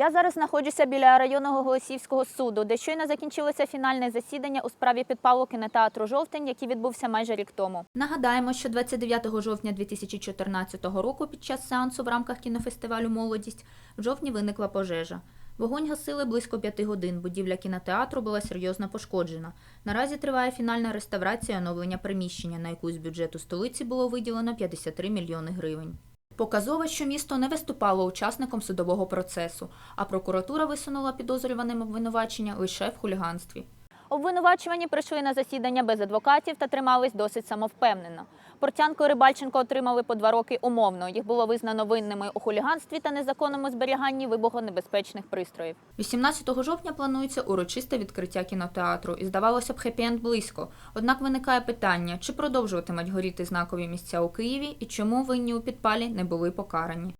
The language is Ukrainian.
Я зараз знаходжуся біля районного Голосіївського суду, де щойно закінчилося фінальне засідання у справі підпалу кінотеатру Жовтень, який відбувся майже рік тому. Нагадаємо, що 29 жовтня 2014 року під час сеансу в рамках кінофестивалю Молодість в жовтні виникла пожежа. Вогонь гасили близько п'яти годин. Будівля кінотеатру була серйозно пошкоджена. Наразі триває фінальна реставрація і оновлення приміщення, на яку з бюджету столиці було виділено 53 мільйони гривень. Показово, що місто не виступало учасником судового процесу, а прокуратура висунула підозрюваним обвинувачення лише в хуліганстві. Обвинувачувані прийшли на засідання без адвокатів та тримались досить самовпевнено. Портянко і Рибальченко отримали по два роки умовно. Їх було визнано винними у хуліганстві та незаконному зберіганні вибухонебезпечних пристроїв. 18 жовтня планується урочисте відкриття кінотеатру, і здавалося б, хеппі-енд близько. Однак виникає питання, чи продовжуватимуть горіти знакові місця у Києві і чому винні у підпалі не були покарані.